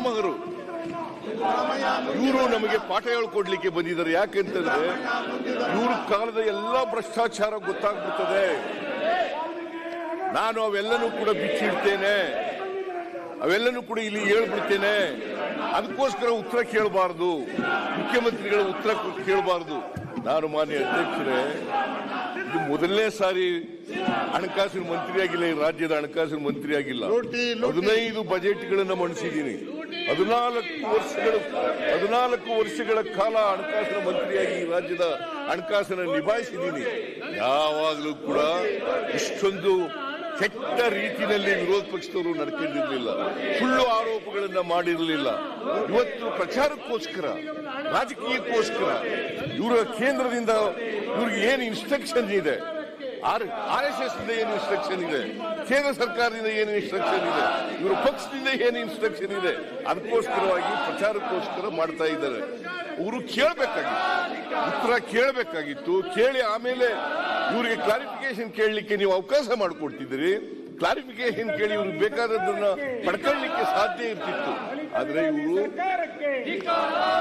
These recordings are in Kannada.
ಪಿತಾಮಹರು ಇವರು ನಮಗೆ ಪಾಠ ಹೇಳ್ಕೊಡ್ಲಿಕ್ಕೆ ಬಂದಿದ್ದಾರೆ. ಯಾಕೆಂತಂದ್ರೆ ಇವ್ರ ಕಾಲದ ಎಲ್ಲ ಭ್ರಷ್ಟಾಚಾರ ಗೊತ್ತಾಗ್ಬಿಡ್ತದೆ. ನಾನು ಅವೆಲ್ಲನೂ ಕೂಡ ಬಿಚ್ಚಿಡ್ತೇನೆ. ಅವೆಲ್ಲನೂ ಕೂಡ ಇಲ್ಲಿ ಹೇಳ್ಬಿಡ್ತೇನೆ. ಅದಕ್ಕೋಸ್ಕರ ಉತ್ತರ ಕೇಳಬಾರ್ದು. ಮುಖ್ಯಮಂತ್ರಿಗಳ ಉತ್ತರ ಕೇಳಬಾರ್ದು. ನಾನು ಮಾನ್ಯ ಅಧ್ಯಕ್ಷರೇ ಇದು ಮೊದಲನೇ ಸಾರಿ ಹಣಕಾಸಿನ ಮಂತ್ರಿಯಾಗಿಲ್ಲ ಈ ರಾಜ್ಯದ ಹಣಕಾಸಿನ ಮಂತ್ರಿಯಾಗಿಲ್ಲ. ಹದಿನೈದು ಬಜೆಟ್ಗಳನ್ನು ಮಂಡಿಸಿದ್ದೀನಿ. ಹದಿನಾಲ್ಕು ವರ್ಷಗಳ ಹದಿನಾಲ್ಕು ವರ್ಷಗಳ ಕಾಲ ಹಣಕಾಸಿನ ಮಂತ್ರಿಯಾಗಿ ಈ ರಾಜ್ಯದ ಹಣಕಾಸನ್ನ ನಿಭಾಯಿಸಿದ್ದೀನಿ. ಯಾವಾಗಲೂ ಕೂಡ ಇಷ್ಟೊಂದು ಕೆಟ್ಟ ರೀತಿಯಲ್ಲಿ ವಿರೋಧ ಪಕ್ಷದವರು ನಡ್ಕೊಂಡಿರ್ಲಿಲ್ಲ. ಸುಳ್ಳು ಆರೋಪಗಳನ್ನ ಮಾಡಿರಲಿಲ್ಲ. ಇವತ್ತು ಪ್ರಚಾರಕ್ಕೋಸ್ಕರ, ರಾಜಕೀಯಕ್ಕೋಸ್ಕರ, ಇವರ ಕೇಂದ್ರದಿಂದ ಇವ್ರಿಗೆ ಏನು ಇನ್ಸ್ಟ್ರಕ್ಷನ್ ಇದೆ? ಆರ್ ಎಸ್ ಎಸ್ ಇಂದ ಏನು ಇನ್ಸ್ಟ್ರಕ್ಷನ್ ಇದೆ? ಕೇಂದ್ರ ಸರ್ಕಾರದಿಂದ ಏನು ಇನ್ಸ್ಟ್ರಕ್ಷನ್ ಇದೆ? ಇವರು ಪಕ್ಷದಿಂದ ಏನು ಇನ್ಸ್ಟ್ರಕ್ಷನ್ ಇದೆ? ಅದಕ್ಕೋಸ್ಕರವಾಗಿ ಪ್ರಚಾರಕ್ಕೋಸ್ಕರ ಮಾಡ್ತಾ ಇದ್ದಾರೆ. ಇವರು ಕೇಳಬೇಕಾಗಿತ್ತು. ಉತ್ತರ ಕೇಳಬೇಕಾಗಿತ್ತು. ಕೇಳಿ ಆಮೇಲೆ ಇವರಿಗೆ ಕ್ಲಾರಿಫಿಕೇಶನ್ ಕೇಳಲಿಕ್ಕೆ ನೀವು ಅವಕಾಶ ಮಾಡಿಕೊಡ್ತಿದ್ದೀರಿ. ಕ್ಲಾರಿಫಿಕೇಶನ್ ಕೇಳಿ ಇವ್ರಿಗೆ ಬೇಕಾದದನ್ನ ಪಡ್ಕೊಳ್ಳಿಕ್ಕೆ ಸಾಧ್ಯ ಇರ್ತಿತ್ತು. ಆದ್ರೆ ಇವರು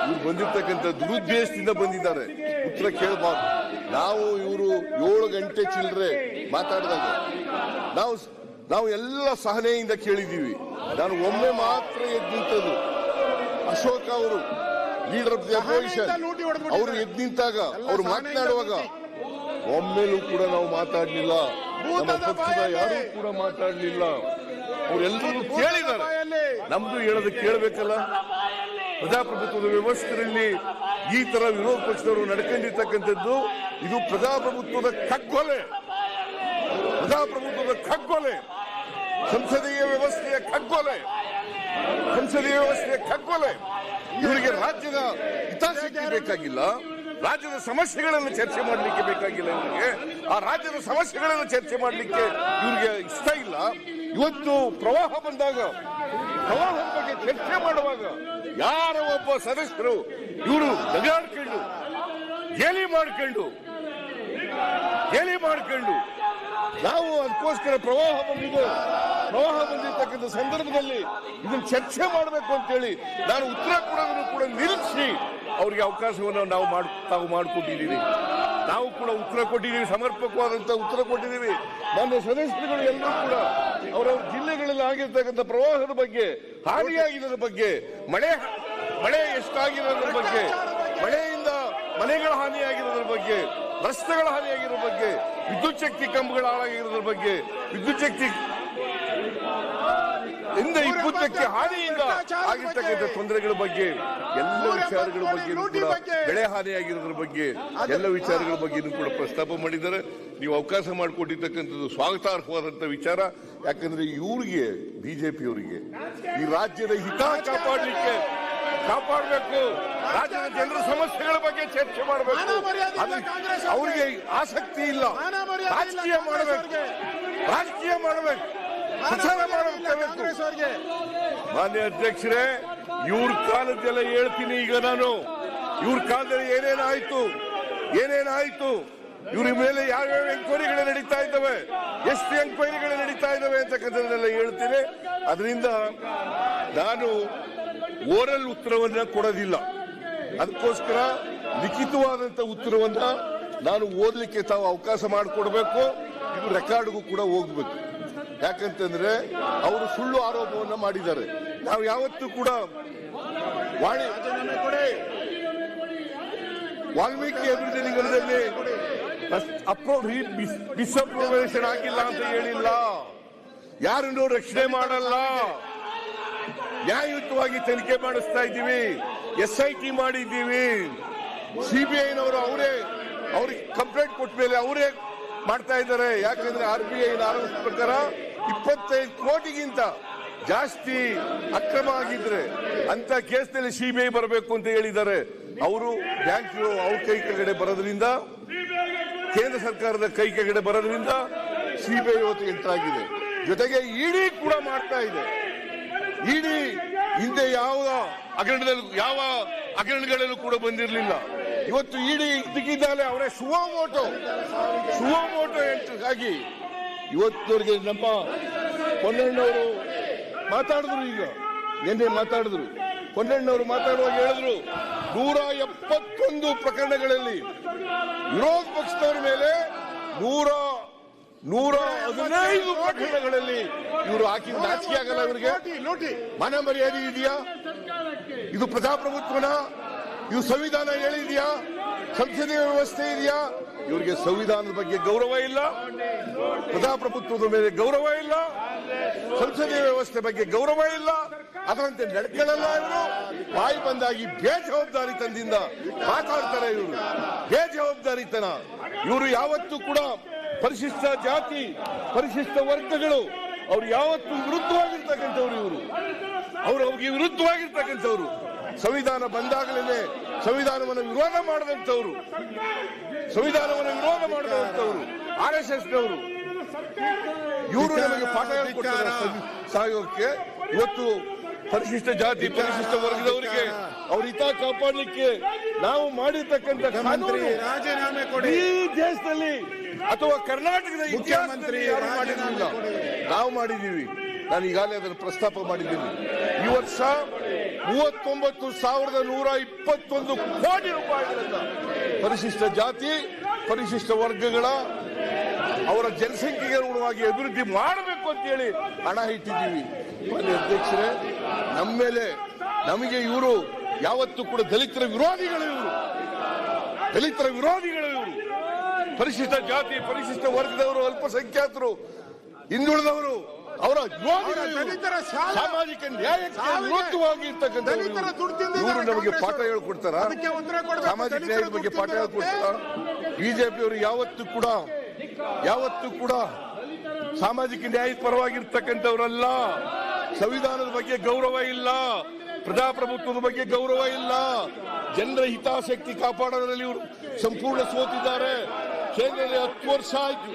ಇವ್ರು ಬಂದಿರ್ತಕ್ಕಂಥ ದುರುದ್ದೇಶದಿಂದ ಬಂದಿದ್ದಾರೆ. ಉತ್ತರ ಕೇಳಬಾರ್ದು. ನಾವು ಇವರು ಏಳು ಗಂಟೆ ಚಿಲ್ಲರೆ ಮಾತಾಡಿದಾಗ ನಾವು ನಾವು ಎಲ್ಲ ಸಹನೆಯಿಂದ ಕೇಳಿದ್ದೀವಿ. ನಾನು ಒಮ್ಮೆ ಮಾತ್ರ ಎದ್ದು ನಿಂತದ್ದು ಅಶೋಕ್ ಅವರು ಲೀಡರ್ ಆಫ್ ದಿ ಅಪೋಸಿಷನ್. ಅವರು ಎದ್ದು ನಿಂತಾಗ ಅವರು ಮಾತನಾಡುವಾಗ ಒಮ್ಮೆಲೂ ಕೂಡ ನಾವು ಮಾತಾಡಲಿಲ್ಲ. ನಮ್ಮ ಪಕ್ಷದ ಯಾರೂ ಕೂಡ ಮಾತಾಡಲಿಲ್ಲ. ಅವರೆಲ್ಲರೂ ಕೇಳಿದ್ದಾರೆ. ನಮ್ದು ಹೇಳೋದು ಕೇಳಬೇಕಲ್ಲ? ಪ್ರಜಾಪ್ರಭುತ್ವದ ವ್ಯವಸ್ಥೆಯಲ್ಲಿ ಈ ತರ ವಿರೋಧ ಪಕ್ಷದವರು ನಡ್ಕೊಂಡಿರ್ತಕ್ಕಂಥದ್ದು, ಇದು ಪ್ರಜಾಪ್ರಭುತ್ವದ ಕಗ್ಗೊಲೆ ಪ್ರಜಾಪ್ರಭುತ್ವದ ಕಗ್ಗೊಲೆ ಸಂಸದೀಯ ವ್ಯವಸ್ಥೆಯ ಕಗ್ಗೊಲೆ ಸಂಸದೀಯ ವ್ಯವಸ್ಥೆಯ ಕಗ್ಗೊಲೆ ಇವರಿಗೆ ರಾಜ್ಯದ ಹಿತಾಸಕ್ತಿ ಬೇಕಾಗಿಲ್ಲ. ರಾಜ್ಯದ ಸಮಸ್ಯೆಗಳನ್ನು ಚರ್ಚೆ ಮಾಡಲಿಕ್ಕೆ ಬೇಕಾಗಿಲ್ಲ ಇವರಿಗೆ. ಆ ರಾಜ್ಯದ ಸಮಸ್ಯೆಗಳನ್ನು ಚರ್ಚೆ ಮಾಡಲಿಕ್ಕೆ ಇವರಿಗೆ ಇಷ್ಟ ಇಲ್ಲ. ಇವತ್ತು ಪ್ರವಾಹ ಬಂದಾಗ, ಪ್ರವಾಹದ ಬಗ್ಗೆ ಚರ್ಚೆ ಮಾಡುವಾಗ ಯಾರ ಒಬ್ಬ ಸದಸ್ಯರು ಇವರು ನಗಾಡ್ಕೊಂಡು ಗೇಲಿ ಮಾಡ್ಕೊಂಡು ಗೇಲಿ ಮಾಡ್ಕೊಂಡು. ನಾವು ಅದಕ್ಕೋಸ್ಕರ ಪ್ರವಾಹ ಬಂದಿದೆ. ಪ್ರವಾಹ ಬಂದಿರತಕ್ಕಂಥ ಸಂದರ್ಭದಲ್ಲಿ ಇದನ್ನು ಚರ್ಚೆ ಮಾಡಬೇಕು ಅಂತೇಳಿ ನಾನು ಉತ್ತರ ಕೊಡೋದನ್ನು ಕೂಡ ನಿಲ್ಲಿಸಿ ಅವರಿಗೆ ಅವಕಾಶವನ್ನು ನಾವು ಮಾಡ್, ತಾವು ಮಾಡಿಕೊಟ್ಟಿದ್ದೀವಿ. ನಾವು ಕೂಡ ಉತ್ತರ ಕೊಟ್ಟಿದ್ದೀವಿ, ಸಮರ್ಪಕವಾದಂತ ಉತ್ತರ ಕೊಟ್ಟಿದ್ದೀವಿ. ನಮ್ಮ ಸದಸ್ಯರುಗಳು ಎಲ್ಲರೂ ಕೂಡ ಅವರವರ ಜಿಲ್ಲೆಗಳಲ್ಲಿ ಆಗಿರ್ತಕ್ಕಂಥ ಪ್ರವಾಹದ ಬಗ್ಗೆ, ಹಾನಿಯಾಗಿರೋದ್ರ ಬಗ್ಗೆ, ಮಳೆ ಮಳೆ ಎಷ್ಟಾಗಿರೋದ್ರ ಬಗ್ಗೆ, ಮಳೆಯಿಂದ ಮನೆಗಳ ಹಾನಿಯಾಗಿರೋದ್ರ ಬಗ್ಗೆ, ರಸ್ತೆಗಳ ಹಾನಿಯಾಗಿರೋ ಬಗ್ಗೆ, ವಿದ್ಯುತ್ ಶಕ್ತಿ ಕಂಬಗಳ ಹಾಳಾಗಿರೋದ್ರ ಬಗ್ಗೆ, ವಿದ್ಯುತ್ ಶಕ್ತಿ ಇಂದ ಇಪ್ಪತ್ತಕ್ಕೆ ಹಾನಿಯಿಂದ ಆಗಿರ್ತಕ್ಕಂಥ ತೊಂದರೆಗಳ ಬಗ್ಗೆ ಎಲ್ಲ ವಿಚಾರಗಳ ಬಗ್ಗೆ ಬೆಳೆ ಹಾನಿಯಾಗಿರೋದ್ರ ಬಗ್ಗೆ ಎಲ್ಲ ವಿಚಾರಗಳ ಬಗ್ಗೆ ಕೂಡ ಪ್ರಸ್ತಾಪ ಮಾಡಿದ್ದಾರೆ. ನೀವು ಅವಕಾಶ ಮಾಡಿಕೊಟ್ಟಿರ್ತಕ್ಕಂಥದ್ದು ಸ್ವಾಗತಾರ್ಹವಾದಂಥ ವಿಚಾರ. ಯಾಕಂದ್ರೆ ಇವ್ರಿಗೆ ಬಿಜೆಪಿಯವರಿಗೆ ಈ ರಾಜ್ಯದ ಹಿತ ಕಾಪಾಡಲಿಕ್ಕೆ ಕಾಪಾಡಬೇಕು. ರಾಜ್ಯದ ಜನರ ಸಮಸ್ಯೆಗಳ ಬಗ್ಗೆ ಚರ್ಚೆ ಮಾಡಬೇಕು. ಅವರಿಗೆ. ಆಸಕ್ತಿ ಇಲ್ಲ. ರಾಜಕೀಯ ಮಾಡಬೇಕು. ರಾಜಕೀಯ ಮಾಡಬೇಕು. ಪ್ರಚಾರ ಕಾಂಗ್ರೆಸ್ ಅವರಿಗೆ. ಮಾನ್ಯ ಅಧ್ಯಕ್ಷರೇ, ಇವ್ರ ಕಾಲದ್ದೆಲ್ಲ ಹೇಳ್ತೀನಿ ಈಗ ನಾನು. ಇವ್ರ ಕಾಲದಲ್ಲಿ ಏನೇನಾಯ್ತು ಏನೇನಾಯ್ತು ಇವ್ರ ಮೇಲೆ ಯಾವ್ಯಾವ ಎಂಕ್ವೈರಿಗಳು ನಡೀತಾ ಇದ್ದಾವೆ? ಎಷ್ಟು ಎಂಕ್ವೈರಿಗಳು ನಡೀತಾ ಇದ್ದಾವೆ ಅಂತಕ್ಕಂಥದ್ದನ್ನೆಲ್ಲ ಹೇಳ್ತೀನಿ. ಅದರಿಂದ ನಾನು ಓರಲ್ ಉತ್ತರವನ್ನ ಕೊಡೋದಿಲ್ಲ. ಅದಕ್ಕೋಸ್ಕರ ಲಿಖಿತವಾದಂತ ಉತ್ತರವನ್ನ ನಾನು ಓದಲಿಕ್ಕೆ ತಾವು ಅವಕಾಶ ಮಾಡಿಕೊಡ್ಬೇಕು. ಇದು ರೆಕಾರ್ಡ್ಗೂ ಕೂಡ ಹೋಗ್ಬೇಕು. ಯಾಕಂತಂದ್ರೆ ಅವರು ಸುಳ್ಳು ಆರೋಪವನ್ನು ಮಾಡಿದ್ದಾರೆ. ನಾವು ಯಾವತ್ತೂ ಕೂಡ ವಾಲ್ಮೀಕಿ ಅಭಿವೃದ್ಧಿ ನಿಗಮದಲ್ಲಿ ಅಪ್ರೂವ್ ಆಗಿಲ್ಲ ಅಂತ ಹೇಳಿಲ್ಲ. ಯಾರನ್ನು ರಕ್ಷಣೆ ಮಾಡಲ್ಲ. ನ್ಯಾಯಯುತವಾಗಿ ತನಿಖೆ ಮಾಡಿಸ್ತಾ ಇದ್ದೀವಿ. ಎಸ್ ಐ ಟಿ ಮಾಡಿದ್ದೀವಿ. ಸಿಬಿಐನವರು ಅವರೇ ಅವ್ರಿಗೆ ಕಂಪ್ಲೇಂಟ್ ಕೊಟ್ಟ ಮೇಲೆ ಅವರೇ ಮಾಡ್ತಾ ಇದ್ದಾರೆ. ಯಾಕಂದ್ರೆ ಆರ್ ಬಿ ಐ ಪ್ರಕಾರ ಇಪ್ಪತ್ತೈದು ಕೋಟಿಗಿಂತ ಜಾಸ್ತಿ ಅಕ್ರಮ ಆಗಿದ್ರೆ ಅಂತ ಕೇಸ್ನಲ್ಲಿ ಸಿಬಿಐ ಬರಬೇಕು ಅಂತ ಹೇಳಿದ್ದಾರೆ. ಅವರು ಬ್ಯಾಂಕ್ ಅವ್ರ ಕೈ ಕೆಳಗಡೆ ಬರೋದ್ರಿಂದ, ಕೇಂದ್ರ ಸರ್ಕಾರದ ಕೈ ಕೆಳಗಡೆ ಬರೋದ್ರಿಂದ ಸಿಬಿಐ ಇವತ್ತು ಎಂಟರ್ ಆಗಿದೆ. ಜೊತೆಗೆ ಇಡಿ ಕೂಡ ಮಾಡ್ತಾ ಇದೆ. ಇಡಿ ಹಿಂದೆ ಯಾವ ಹಗರಣದಲ್ಲಿ, ಯಾವ ಹಗರಣಗಳಲ್ಲೂ ಕೂಡ ಬಂದಿರಲಿಲ್ಲ. ಇವತ್ತು ಇಡಿ ಇದಕ್ಕಿದ್ದಾಲೆ ಅವರೇ ಸುವಮೋಟೋ ಸುವಮೋಟೋ ಮೋಟೋ ಆಗಿ ಇವತ್ತವರಿಗೆ ನಮ್ಮ ಪೊನ್ನಣ್ಣವರು ಮಾತಾಡಿದ್ರು ಈಗ. ನಿನ್ನೆ ಮಾತಾಡಿದ್ರು. ಕೊಂಡಣ್ಣವರು ಮಾತಾಡುವಾಗ ಹೇಳಿದ್ರು, ನೂರ ಎಪ್ಪತ್ತೊಂದು ಪ್ರಕರಣಗಳಲ್ಲಿ ವಿರೋಧ ಪಕ್ಷದವರ ಮೇಲೆ ನೂರ ನೂರ ಹದಿನೈದು ಪ್ರಕರಣಗಳಲ್ಲಿ ಇವರು ಹಾಕಿ ನಾಚಿಕೆ ಆಗಲ್ಲ ಇವರಿಗೆ. ಮನ ಮರ್ಯಾದೆ ಇದೆಯಾ? ಇದು ಪ್ರಜಾಪ್ರಭುತ್ವನ? ಇದು ಸಂವಿಧಾನ ಹೇಳಿದ್ಯಾ? ಸಂಸದೀಯ ವ್ಯವಸ್ಥೆ ಇದೆಯಾ ಇವರಿಗೆ ಸಂವಿಧಾನದ ಬಗ್ಗೆ ಗೌರವ ಇಲ್ಲ, ಪ್ರಜಾಪ್ರಭುತ್ವದ ಮೇಲೆ ಗೌರವ ಇಲ್ಲ, ಸಂಸದೀಯ ವ್ಯವಸ್ಥೆ ಬಗ್ಗೆ ಗೌರವ ಇಲ್ಲ. ಅದರಂತೆ ನಡ್ಕೊಳ್ಳಲ್ಲ ಇವರು. ಬಾಯಿ ಬಂದಾಗಿ ಬೇಜವಾಬ್ದಾರಿತನದಿಂದ ಮಾತಾಡ್ತಾರೆ ಇವರು. ಬೇಜವಾಬ್ದಾರಿತನ ಇವರು ಯಾವತ್ತೂ ಕೂಡ ಪರಿಶಿಷ್ಟ ಜಾತಿ, ಪರಿಶಿಷ್ಟ ವರ್ಗಗಳು, ಅವ್ರು ಯಾವತ್ತೂ ವಿರುದ್ಧವಾಗಿರ್ತಕ್ಕಂಥವ್ರು ಇವರು. ಅವರು ಅವ್ರಿಗೆ ವಿರುದ್ಧವಾಗಿರ್ತಕ್ಕಂಥವ್ರು. ಸಂವಿಧಾನ ಬಂದಾಗಲೇ ಸಂವಿಧಾನವನ್ನು ವಿರೋಧ ಮಾಡಿದಂಥವ್ರು. ಸಂವಿಧಾನವನ್ನು ವಿರೋಧ ಮಾಡಿದಂಥವ್ರು. ಆರ್ ಎಸ್ ಎಸ್ ನವರು ಇವರು ನಮಗೆ ಪಾಠ ಸಹಯೋಗಕ್ಕೆ. ಇವತ್ತು ಪರಿಶಿಷ್ಟ ಜಾತಿ ಪರಿಶಿಷ್ಟ ವರ್ಗದವರಿಗೆ ಅವ್ರ ಹಿತ ಕಾಪಾಡಲಿಕ್ಕೆ ನಾವು ಮಾಡಿರ್ತಕ್ಕಂಥ ರಾಜೀನಾಮೆ ಕೊಡಿ. ಈ ದೇಶದಲ್ಲಿ ಅಥವಾ ಕರ್ನಾಟಕದ ಮುಖ್ಯಮಂತ್ರಿ ಮಾಡಿರಲಿಲ್ಲ. ನಾವು ಮಾಡಿದ್ದೀವಿ. ನಾನು ಈಗಾಗಲೇ ಅದನ್ನು ಪ್ರಸ್ತಾಪ ಮಾಡಿದ್ದೀನಿ. ಈ ವರ್ಷ ಮೂವತ್ತೊಂಬತ್ತು ಸಾವಿರದ ನೂರ ಇಪ್ಪತ್ತೊಂದು ಕೋಟಿ ರೂಪಾಯಿಗಳಿಂದ ಪರಿಶಿಷ್ಟ ಜಾತಿ, ಪರಿಶಿಷ್ಟ ವರ್ಗಗಳ ಅವರ ಜನಸಂಖ್ಯೆಗೆ ಅನುಗುಣವಾಗಿ ಅಭಿವೃದ್ಧಿ ಮಾಡಬೇಕು ಅಂತ ಹೇಳಿ ಹಣ ಇಟ್ಟಿದ್ದೀವಿ. ಅಧ್ಯಕ್ಷರೇ, ನಮ್ಮ ಮೇಲೆ ನಮಗೆ ಇವರು ಯಾವತ್ತೂ ಕೂಡ ದಲಿತರ ವಿರೋಧಿಗಳು ಇವರು. ದಲಿತರ ವಿರೋಧಿಗಳು ಇವರು. ಪರಿಶಿಷ್ಟ ಜಾತಿ, ಪರಿಶಿಷ್ಟ ವರ್ಗದವರು, ಅಲ್ಪಸಂಖ್ಯಾತರು, ಹಿಂದುಳಿದವರು ಅವರ ಸಾಮಾಜಿಕ ನ್ಯಾಯಕ್ಕೆ ವಿರುದ್ಧವಾಗಿರ್ತಕ್ಕಂಥ ಇವರು. ನಮಗೆ ಪಾಠ. ಹೇಳ್ಕೊಡ್ತಾರ. ಸಾಮಾಜಿಕ ನ್ಯಾಯದ ಬಗ್ಗೆ ಪಾಠ ಹೇಳ್ಕೊಡ್ತಾರ. ಬಿಜೆಪಿಯವರು ಯಾವತ್ತೂ ಕೂಡ ಯಾವತ್ತೂ ಕೂಡ ಸಾಮಾಜಿಕ ನ್ಯಾಯದ ಪರವಾಗಿರ್ತಕ್ಕಂಥವರಲ್ಲ. ಸಂವಿಧಾನದ ಬಗ್ಗೆ ಗೌರವ ಇಲ್ಲ. ಪ್ರಜಾಪ್ರಭುತ್ವದ ಬಗ್ಗೆ ಗೌರವ ಇಲ್ಲ. ಜನರ ಹಿತಾಸಕ್ತಿ ಕಾಪಾಡೋದ್ರಲ್ಲಿ ಇವರು ಸಂಪೂರ್ಣ ಸೋತಿದ್ದಾರೆ. ಕೇಂದ್ರದಲ್ಲಿ ಹತ್ತು ವರ್ಷ ಆಯ್ತು.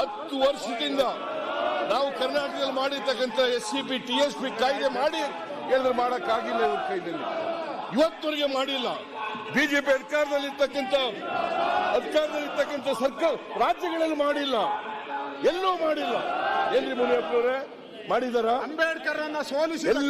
ಹತ್ತು ವರ್ಷದಿಂದ ನಾವು ಕರ್ನಾಟಕದಲ್ಲಿ ಮಾಡಿರ್ತಕ್ಕಂಥ S C P T S P ಕಾಯ್ದೆ ಮಾಡಿ ಹೇಳಿದ್ರೆ ಮಾಡೋಕ್ಕಾಗಿಲ್ಲ ಇವ್ರ ಕೈದಲ್ಲಿ ಇವತ್ತವರೆಗೆ ಮಾಡಿಲ್ಲ. ಬಿಜೆಪಿ ಅಧಿಕಾರದಲ್ಲಿರ್ತಕ್ಕಂಥ ಅಧಿಕಾರದಲ್ಲಿರ್ತಕ್ಕಂಥ ಸರ್ಕಾರ ರಾಜ್ಯಗಳಲ್ಲಿ ಮಾಡಿಲ್ಲ. ಎಲ್ಲೂ ಮಾಡಿಲ್ಲ. ಎಲ್ಲಿ ಮುನಿಯಪ್ಪನವರೇ ಮಾಡಿದಾರ? ಅಂಬೇಡ್ಕರ್ ಅನ್ನ ಸೋಲಿಸಿದ